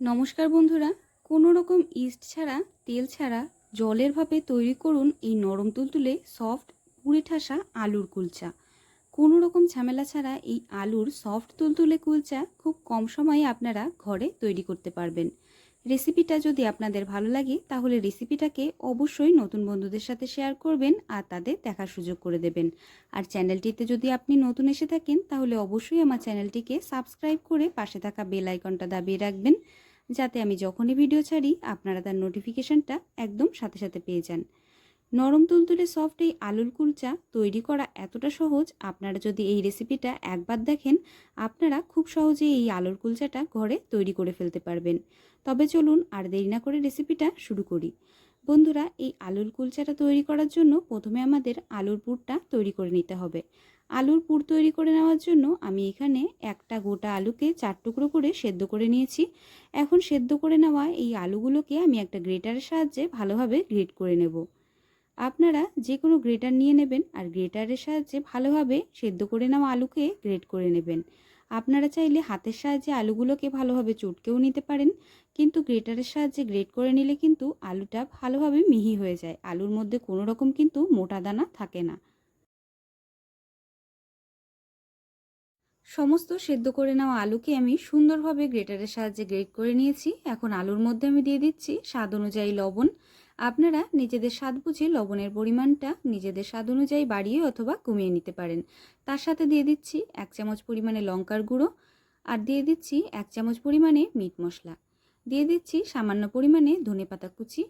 নমস্কার বন্ধুরা কোনো রকম ইস্ট ছাড়া, তেল ছাড়া জলের ভাবে তৈরি করুন এই নরম তুলতুলে সফট পুড়ে ঠাসা আলুর কুলচা। কোনো রকম ঝামেলা ছাড়া এই আলুর সফট তুলতুলে কুলচা খুব কম সময়ে আপনারা ঘরে তৈরি করতে পারবেন। রেসিপিটা যদি আপনাদের ভালো লাগে, তাহলে রেসিপিটাকে অবশ্যই নতুন বন্ধুদের সাথে শেয়ার করবেন আর তাদের দেখার সুযোগ করে দেবেন। আর চ্যানেলটিতে যদি আপনি নতুন এসে থাকেন, তাহলে অবশ্যই আমার চ্যানেলটিকে সাবস্ক্রাইব করে পাশে থাকা বেল আইকনটা দাবিয়ে রাখবেন। যাতে আমি যখনই ভিডিও ছাড়ি, আপনারা তার নোটিফিকেশানটা একদম সাথে সাথে পেয়ে যান। নরম তুলতুলে সফট এই আলুর কুলচা তৈরি করা এতটা সহজ, আপনারা যদি এই রেসিপিটা একবার দেখেন, আপনারা খুব সহজে এই আলুর কুলচাটা ঘরে তৈরি করে ফেলতে পারবেন। তবে চলুন আর দেরি না করে রেসিপিটা শুরু করি। বন্ধুরা, এই আলুর কুলচাটা তৈরি করার জন্য প্রথমে আমাদের আলুর পুরটা তৈরি করে নিতে হবে। আলুর পুর তৈরি করে নেওয়ার জন্য আমি এখানে একটা গোটা আলুকে চার টুকরো করে সেদ্ধ করে নিয়েছি। এখন সেদ্ধ করে নেওয়া এই আলুগুলোকে আমি একটা গ্রেটারের সাহায্যে ভালোভাবে গ্রেট করে নেব। আপনারা যে কোনো গ্রেটার নিয়ে নেবেন আর গ্রেটারের সাহায্যে ভালোভাবে সেদ্ধ করে নেওয়া আলুকে গ্রেট করে নেবেন। আপনারা চাইলে হাতের সাহায্যে আলুগুলোকে ভালোভাবে চটকেও নিতে পারেন, কিন্তু গ্রেটারের সাহায্যে গ্রেট করে নিলে কিন্তু আলুটা ভালোভাবে মিহি হয়ে যায়। আলুর মধ্যে কোনো রকম কিন্তু মোটা দানা থাকে না। সমস্ত সেদ্ধ করে নেওয়া আলুকে আমি সুন্দরভাবে গ্রেটারের সাহায্যে গ্রেট করে নিয়েছি। এখন আলুর মধ্যে আমি দিয়ে দিচ্ছি স্বাদ অনুযায়ী লবণ। আপনারা নিজেদের স্বাদ বুঝে লবণের পরিমাণটা নিজেদের স্বাদ অনুযায়ী বাড়িয়ে অথবা কমিয়ে নিতে পারেন। তার সাথে দিয়ে দিচ্ছি এক চামচ পরিমাণে লঙ্কার গুঁড়ো আর দিয়ে দিচ্ছি এক চামচ পরিমাণে মিট মশলা। দিয়ে দিচ্ছি সামান্য পরিমাণে ধনে পাতা কুচি।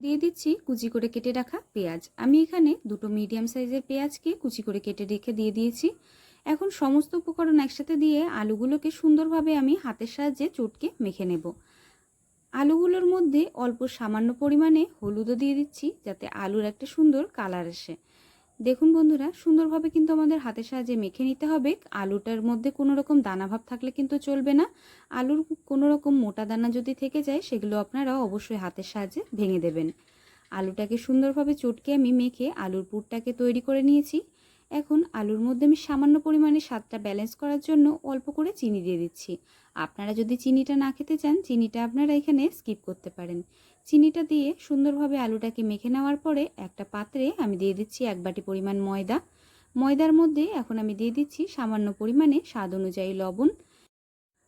দিয়ে দিচ্ছি কুচি করে কেটে রাখা পেঁয়াজ। আমি এখানে দুটো মিডিয়াম সাইজের পেঁয়াজকে কুচি করে কেটে রেখে দিয়ে দিয়েছি। এখন সমস্ত উপকরণ একসাথে দিয়ে আলুগুলোকে সুন্দরভাবে আমি হাতের সাহায্যে চটকে মেখে নেব। আলুগুলোর মধ্যে অল্প সামান্য পরিমাণে হলুদও দিয়ে দিচ্ছি যাতে আলুর একটা সুন্দর কালার আসে। দেখুন বন্ধুরা, সুন্দরভাবে কিন্তু আমাদের হাতের সাহায্যে মেখে নিতে হবে। আলুটার মধ্যে কোনো রকম দানা ভাব থাকলে কিন্তু চলবে না। আলুর কোনো রকম মোটা দানা যদি থেকে যায়, সেগুলো আপনারা অবশ্যই হাতের সাহায্যে ভেঙে দেবেন। আলুটাকে সুন্দরভাবে চটকে আমি মেখে আলুর পুরটাকে তৈরি করে নিয়েছি। এখন আলুর মধ্যে আমি সামান্য পরিমাণে স্বাদটা ব্যালেন্স করার জন্য অল্প করে চিনি দিয়ে দিচ্ছি। আপনারা যদি চিনিটা না খেতে চান, চিনিটা আপনারা এখানে স্কিপ করতে পারেন। চিনিটা দিয়ে সুন্দরভাবে আলুটাকে মেখে নেওয়ার পরে একটা পাত্রে আমি দিয়ে দিচ্ছি এক বাটি পরিমাণ ময়দা। ময়দার মধ্যে এখন আমি দিয়ে দিচ্ছি সামান্য পরিমাণে স্বাদ অনুযায়ী লবণ।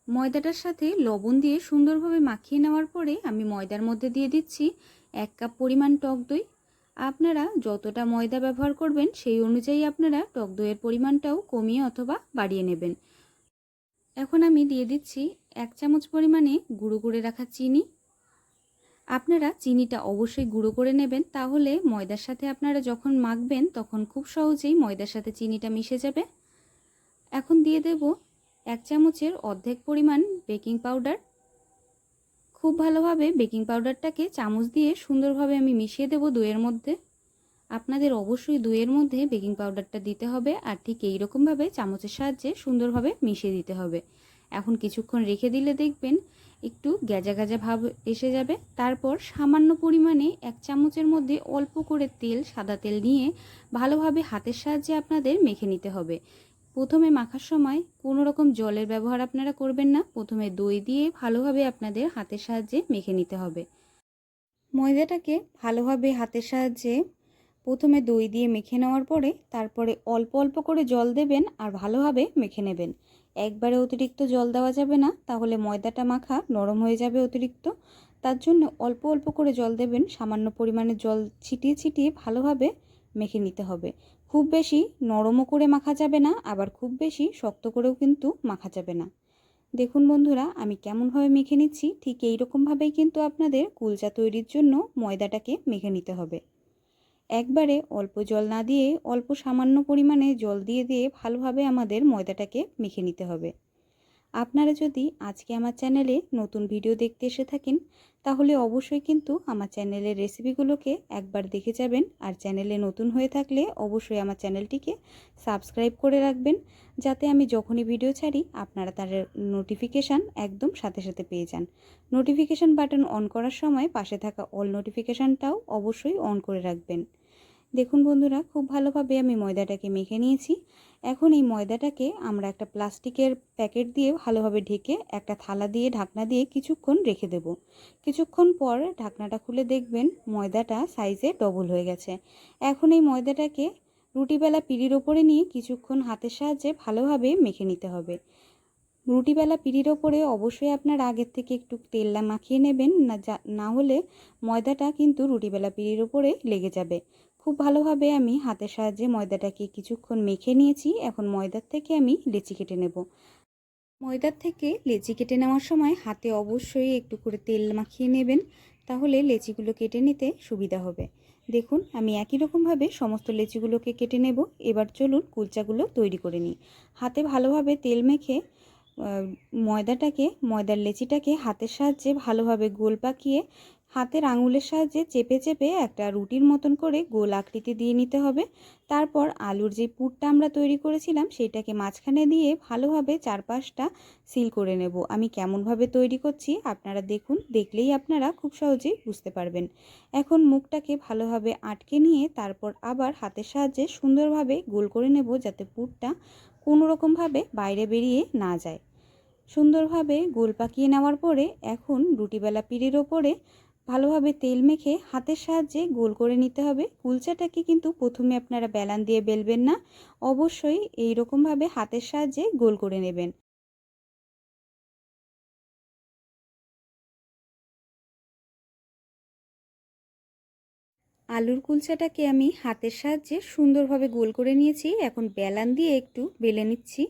ময়দাটার সাথে লবণ দিয়ে সুন্দরভাবে মাখিয়ে নেওয়ার পরে আমি ময়দার মধ্যে দিয়ে দিচ্ছি এক কাপ পরিমাণ টক দই আপনারা যতটা ময়দা ব্যবহার করবেন, সেই অনুযায়ী আপনারা টক দইয়ের পরিমাণটাও কমিয়ে অথবা বাড়িয়ে নেবেন। এখন আমি দিয়ে দিচ্ছি এক চামচ পরিমাণে গুঁড়ো করে রাখা চিনি। আপনারা চিনিটা অবশ্যই গুঁড়ো করে নেবেন, তাহলে ময়দার সাথে আপনারা যখন মাখবেন, তখন খুব সহজেই ময়দার সাথে চিনিটা মিশে যাবে। এখন দিয়ে দেব এক চামচের অর্ধেক পরিমাণ বেকিং পাউডার। খুব ভালোভাবে বেকিং পাউডারটাকে চামচ দিয়ে সুন্দরভাবে আমি মিশিয়ে দেব দইয়ের মধ্যে। আপনাদের অবশ্যই দইয়ের মধ্যে বেকিং পাউডারটা দিতে হবে আর ঠিক এই রকমভাবে চামচের সাহায্যে সুন্দরভাবে মিশিয়ে দিতে হবে। এখন কিছুক্ষণ রেখে দিলে দেখবেন একটু গ্যাজা গ্যাজা ভাব এসে যাবে। তারপর সামান্য পরিমাণে এক চামচের মধ্যে অল্প করে তেল, সাদা তেল নিয়ে ভালোভাবে হাতের সাহায্যে আপনাদের মেখে নিতে হবে। প্রথমে মাখার সময় কোনো রকম জলের ব্যবহার আপনারা করবেন না। প্রথমে দই দিয়ে ভালোভাবে আপনাদের হাতের সাহায্যে মেখে নিতে হবে। ময়দাটাকে ভালোভাবে হাতের সাহায্যে প্রথমে দই দিয়ে মেখে নেওয়ার পরে তারপরে অল্প অল্প করে জল দেবেন আর ভালোভাবে মেখে নেবেন। একবারে অতিরিক্ত জল দেওয়া যাবে না, তাহলে ময়দাটা মাখা নরম হয়ে যাবে অতিরিক্ত। তার জন্য অল্প অল্প করে জল দেবেন, সামান্য পরিমাণে জল ছিটিয়ে ছিটিয়ে ভালোভাবে মেখে নিতে হবে। খুব বেশি নরমও করে মাখা যাবে না, আবার খুব বেশি শক্ত করেও কিন্তু মাখা যাবে না। দেখুন বন্ধুরা, আমি কেমনভাবে মেখে নিচ্ছি, ঠিক এই রকমভাবেই কিন্তু আপনাদের কুলচা তৈরির জন্য ময়দাটাকে মেখে নিতে হবে। একবারে অল্প জল না দিয়ে অল্প সামান্য পরিমাণে জল দিয়ে দিয়ে ভালোভাবে আমাদের ময়দাটাকে মেখে নিতে হবে। আপনারা যদি আজকে আমার চ্যানেলে নতুন ভিডিও দেখতে এসে থাকেন, তাহলে অবশ্যই কিন্তু আমার চ্যানেলের রেসিপিগুলোকে একবার দেখে যাবেন। আর চ্যানেলে নতুন হয়ে থাকলে অবশ্যই আমার চ্যানেলটিকে সাবস্ক্রাইব করে রাখবেন, যাতে আমি যখনই ভিডিও ছাড়ি, আপনারা তার নোটিফিকেশান একদম সাথে সাথে পেয়ে যান। নোটিফিকেশান বাটন অন করার সময় পাশে থাকা অল নোটিফিকেশানটাও অবশ্যই অন করে রাখবেন। দেখুন বন্ধুরা, খুব ভালোভাবে আমি ময়দাটাকে মেখে নিয়েছি। এখন এই ময়দাটাকে আমরা একটা প্লাস্টিকের প্যাকেট দিয়ে ভালোভাবে ঢেকে একটা থালা দিয়ে, ঢাকনা দিয়ে কিছুক্ষণ রেখে দেব। কিছুক্ষণ পর ঢাকনাটা খুলে দেখবেন ময়দাটা সাইজে ডবল হয়ে গেছে। এখন এই ময়দাটাকে রুটিবেলা পিড়ির ওপরে নিয়ে কিছুক্ষণ হাতের সাহায্যে ভালোভাবে মেখে নিতে হবে। রুটিবেলা পিড়ির ওপরে অবশ্যই আপনার আগের থেকে একটু তেল মাখিয়ে নেবেন, না না হলে ময়দাটা কিন্তু রুটিবেলা পিড়ির ওপরে লেগে যাবে। খুব ভালোভাবে আমি হাতের সাহায্যে ময়দাটাকে কিছুক্ষণ মেখে নিয়েছি। এখন ময়দার থেকে আমি লেচি কেটে নেব। ময়দার থেকে লেচি কেটে নেওয়ার সময় হাতে অবশ্যই একটু করে তেল মাখিয়ে নেবেন, তাহলে লেচিগুলো কেটে নিতে সুবিধা হবে। দেখুন, আমি একই রকমভাবে সমস্ত লেচিগুলোকে কেটে নেব। এবার চলুন কুলচাগুলো তৈরি করে নিই। হাতে ভালোভাবে তেল মেখে ময়দাটাকে, ময়দার লেচিটাকে হাতের সাহায্যে ভালোভাবে গোল পাকিয়ে হাতের আঙুলের সাহায্যে চেপে চেপে একটা রুটির মতন করে গোল আকৃতি দিয়ে নিতে হবে। তারপর আলুর যে পুরটা আমরা তৈরি করেছিলাম, সেটাকে মাঝখানে দিয়ে ভালোভাবে চারপাশটা সিল করে নেব। আমি কেমনভাবে তৈরি করছি আপনারা দেখুন, দেখলেই আপনারা খুব সহজেই বুঝতে পারবেন। এখন মুখটাকে ভালোভাবে আটকে নিয়ে তারপর আবার হাতের সাহায্যে সুন্দরভাবে গোল করে নেব যাতে পুরটা কোনো রকমভাবে বাইরে বেরিয়ে না যায়। সুন্দরভাবে গোল পাকিয়ে নেওয়ার পরে এখন রুটিবেলা পিড়ির ওপরে ভালোভাবে তেল মেখে হাতের সাহায্যে গোল করে নিতে হবে। কুলচাটাকে কিন্তু প্রথমে আপনারা বেলান দিয়ে বেলবেন না। অবশ্যই এই রকমভাবে হাতের সাহায্যে গোল করে নেবেন। আলুর কুলচাটাকে আমি হাতের সাহায্যে সুন্দরভাবে গোল করে নিয়েছি। এখন বেলান দিয়ে একটু বেলে নিচ্ছি।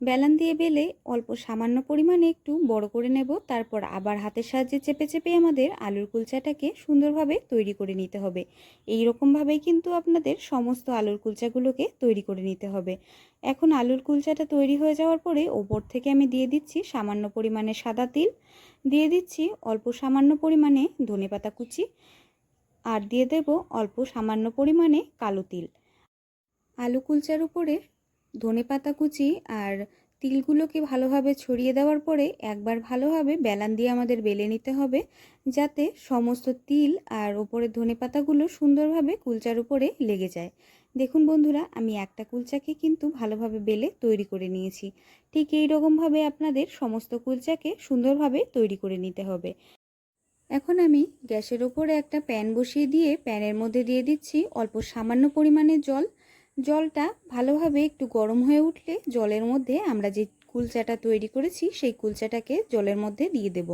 বেলান দিয়ে বেলে অল্প সামান্য পরিমাণে একটু বড় করে নেব। তারপর আবার হাতের সাহায্যে চেপে চেপে আমাদের আলুর কুলচাটাকে সুন্দরভাবে তৈরি করে নিতে হবে। এই রকমভাবেই কিন্তু আপনাদের সমস্ত আলুর কুলচাগুলোকে তৈরি করে নিতে হবে। এখন আলুর কুলচাটা তৈরি হয়ে যাওয়ার পরে ওপর থেকে আমি দিয়ে দিচ্ছি সামান্য পরিমাণে সাদা তিল। দিয়ে দিচ্ছি অল্প সামান্য পরিমাণে ধনেপাতা কুচি। আর দিয়ে দেব অল্প সামান্য পরিমাণে কালো তিল। আলু কুলচার উপরে ধনে পাতা কুচি আর তিলগুলোকে ভালোভাবে ছড়িয়ে দেওয়ার পরে একবার ভালোভাবে বেলান দিয়ে আমাদের বেলে নিতে হবে, যাতে সমস্ত তিল আর ওপরে ধনে পাতাগুলো সুন্দরভাবে কুলচার উপরে লেগে যায়। দেখুন বন্ধুরা, আমি একটা কুলচাকে কিন্তু ভালোভাবে বেলে তৈরি করে নিয়েছি। ঠিক এই রকমভাবে আপনাদের সমস্ত কুলচাকে সুন্দরভাবে তৈরি করে নিতে হবে। এখন আমি গ্যাসের ওপরে একটা প্যান বসিয়ে দিয়ে প্যানের মধ্যে দিয়ে দিচ্ছি অল্প সামান্য পরিমাণে জল জলটা ভালোভাবে একটু গরম হয়ে উঠলে জলের মধ্যে আমরা যে কুলচাটা তৈরি করেছি, সেই কুলচাটাকে জলের মধ্যে দিয়ে দেব।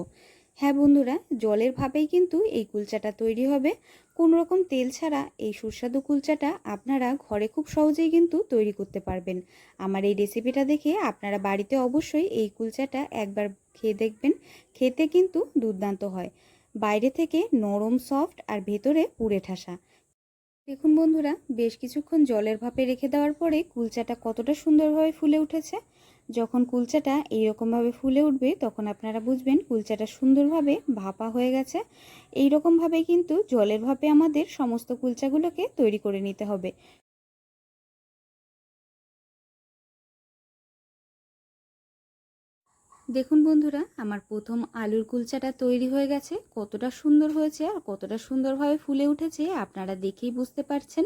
হ্যাঁ বন্ধুরা, জলের ভাবেই কিন্তু এই কুলচাটা তৈরি হবে। কোনো রকম তেল ছাড়া এই সুস্বাদু কুলচাটা আপনারা ঘরে খুব সহজেই কিন্তু তৈরি করতে পারবেন। আমার এই রেসিপিটা দেখে আপনারা বাড়িতে অবশ্যই এই কুলচাটা একবার খেয়ে দেখবেন। খেতে কিন্তু দুর্দান্ত হয়। বাইরে থেকে নরম, সফট আর ভেতরে পুড়ে ঠাসা। দেখুন বন্ধুরা, বেশ কিছুক্ষণ জলের ভাপে রেখে দেওয়ার পরে কুলচাটা কতটা সুন্দরভাবে ফুলে উঠেছে। যখন কুলচাটা এইরকমভাবে ফুলে উঠবে, তখন আপনারা বুঝবেন কুলচাটা সুন্দরভাবে ভাপা হয়ে গেছে। এই রকমভাবে কিন্তু জলের ভাপে আমাদের সমস্ত কুলচাগুলোকে তৈরি করে নিতে হবে। দেখুন বন্ধুরা, আমার প্রথম আলুর কুলচাটা তৈরি হয়ে গেছে। কতটা সুন্দর হয়েছে আর কতটা সুন্দরভাবে ফুলে উঠেছে আপনারা দেখেই বুঝতে পারছেন।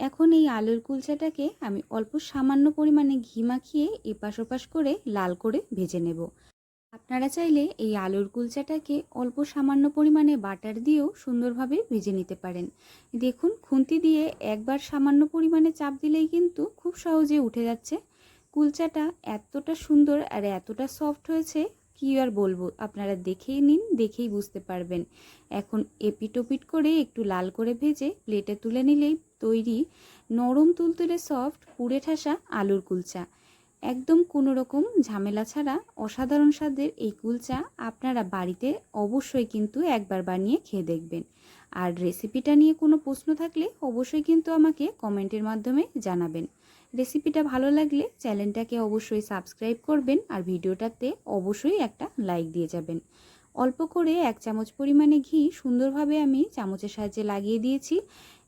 এখন এই আলুর কুলচাটাকে আমি অল্প সামান্য পরিমাণে ঘি মাখিয়ে এপাশ ওপাশ করে লাল করে ভেজে নেব। আপনারা চাইলে এই আলুর কুলচাটাকে অল্প সামান্য পরিমাণে বাটার দিয়েও সুন্দরভাবে ভেজে নিতে পারেন। দেখুন, খুন্তি দিয়ে একবার সামান্য পরিমাণে চাপ দিলেই কিন্তু খুব সহজে উঠে যাচ্ছে। কুলচাটা এতটা সুন্দর আর এতটা সফট হয়েছে কি আর বলব? আপনারা দেখেই নিন, দেখেই বুঝতে পারবেন। এখন এপিটোপিট করে একটু লাল করে ভেজে প্লেটে তুলে নিলেই তৈরি নরম তুলতুলে সফট পুড়ে ঠাসা আলুর কুলচা। একদম কোনো রকম ঝামেলা ছাড়া অসাধারণ স্বাদের এই কুলচা আপনারা বাড়িতে অবশ্যই কিন্তু একবার বানিয়ে খেয়ে দেখবেন। আর রেসিপিটা নিয়ে কোনো প্রশ্ন থাকলে অবশ্যই কিন্তু আমাকে কমেন্টের মাধ্যমে জানাবেন। রেসিপিটা ভালো লাগলে চ্যানেলটাকে অবশ্যই সাবস্ক্রাইব করবেন আর ভিডিওটাতে অবশ্যই একটা লাইক দিয়ে যাবেন। অল্প করে এক চামচ পরিমাণে ঘি সুন্দরভাবে আমি চামচের সাহায্যে লাগিয়ে দিয়েছি।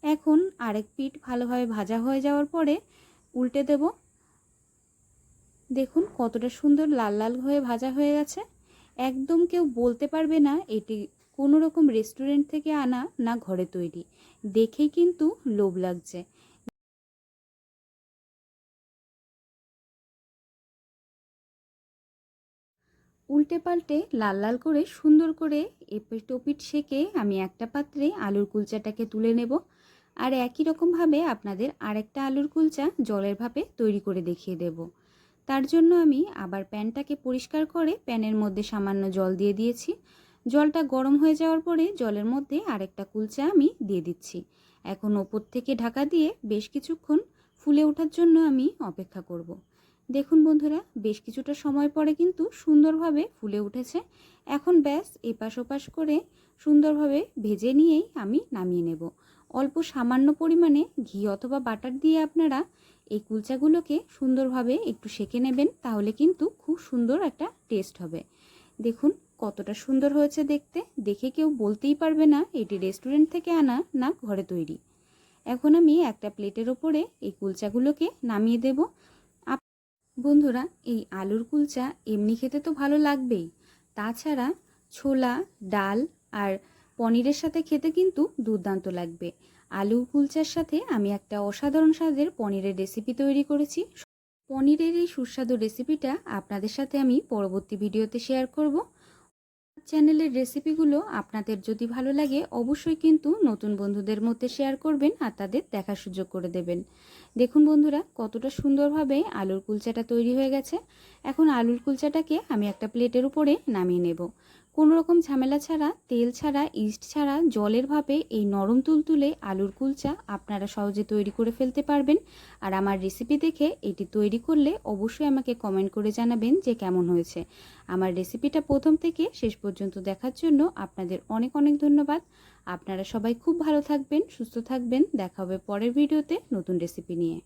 এখন আরেক পিঠ ভালোভাবে ভাজা হয়ে যাওয়ার পরে উল্টে দেব দেখুন কতটা সুন্দর লাল লাল হয়ে ভাজা হয়ে গেছে। একদম কেউ বলতে পারবে না এটি কোনো রকম রেস্টুরেন্ট থেকে আনা না ঘরে তৈরি। দেখেই কিন্তু লোভ লাগছে। উল্টে পাল্টে লাল লাল করে সুন্দর করে এপিট ওপিট সেকে আমি একটা পাত্রে আলুর কুলচাটাকে তুলে নেব। আর একই রকমভাবে আপনাদের আরেকটা আলুর কুলচা জলের ভাপে তৈরি করে দেখিয়ে দেব। তার জন্য আমি আবার প্যানটাকে পরিষ্কার করে প্যানের মধ্যে সামান্য জল দিয়ে দিয়েছি। জলটা গরম হয়ে যাওয়ার পরে জলের মধ্যে আরেকটা কুলচা আমি দিয়ে দিচ্ছি। এখন ওপর থেকে ঢাকা দিয়ে বেশ কিছুক্ষণ ফুলে ওঠার জন্য আমি অপেক্ষা করব। দেখুন বন্ধুরা, বেশ কিছুটা সময় পরে কিন্তু সুন্দরভাবে ফুলে উঠেছে। এখন ব্যাস, এপাশ ওপাশ করে সুন্দরভাবে ভেজে নিয়েই আমি নামিয়ে নেব। অল্প সামান্য পরিমাণে ঘি অথবা বাটার দিয়ে আপনারা এই কুলচাগুলোকে সুন্দরভাবে একটু সেকে নেবেন, তাহলে কিন্তু খুব সুন্দর একটা টেস্ট হবে। দেখুন কতটা সুন্দর হয়েছে দেখতে। দেখে কেউ বলতেই পারবে না এটি রেস্টুরেন্ট থেকে আনা না ঘরে তৈরি। এখন আমি একটা প্লেটের ওপরে এই কুলচাগুলোকে নামিয়ে দেব। বন্ধুরা, এই আলুর কুলচা এমনি খেতে তো ভালো লাগবেই। তাছাড়া ছোলা, ডাল আর পনিরের সাথে খেতে কিন্তু দুর্দান্ত লাগবে। আলু কুলচার সাথে আমি একটা অসাধারণ স্বাদের পনিরের রেসিপি তৈরি করেছি। পনিরের এই সুস্বাদু রেসিপিটা আপনাদের সাথে আমি পরবর্তী ভিডিওতে শেয়ার করব। চ্যানেলের রেসিপিগুলো আপনাদের যদি ভালো লাগে, অবশ্যই কিন্তু নতুন বন্ধুদের মধ্যে শেয়ার করবেন আর তাদের দেখার সুযোগ করে দেবেন। দেখুন বন্ধুরা, কতটা সুন্দরভাবে আলুর কুলচাটা তৈরি হয়ে গেছে। এখন আলুর কুলচাটাকে আমি একটা প্লেটের উপরে নামিয়ে নেব। কোনো রকম ঝামেলা ছাড়া, তেল ছাড়া, ইস্ট ছাড়া, জলের ভাবে এই নরম তুলতুলে আলুর কুলচা আপনারা সহজে তৈরি করে ফেলতে পারবেন। আর আমার রেসিপি দেখে এটি তৈরি করলে অবশ্যই আমাকে কমেন্ট করে জানাবেন যে কেমন হয়েছে। আমার রেসিপিটা প্রথম থেকে শেষ পর্যন্ত দেখার জন্য আপনাদের অনেক অনেক ধন্যবাদ। আপনারা সবাই খুব ভালো থাকবেন, সুস্থ থাকবেন। দেখা হবে পরের ভিডিওতে নতুন রেসিপি নিয়ে।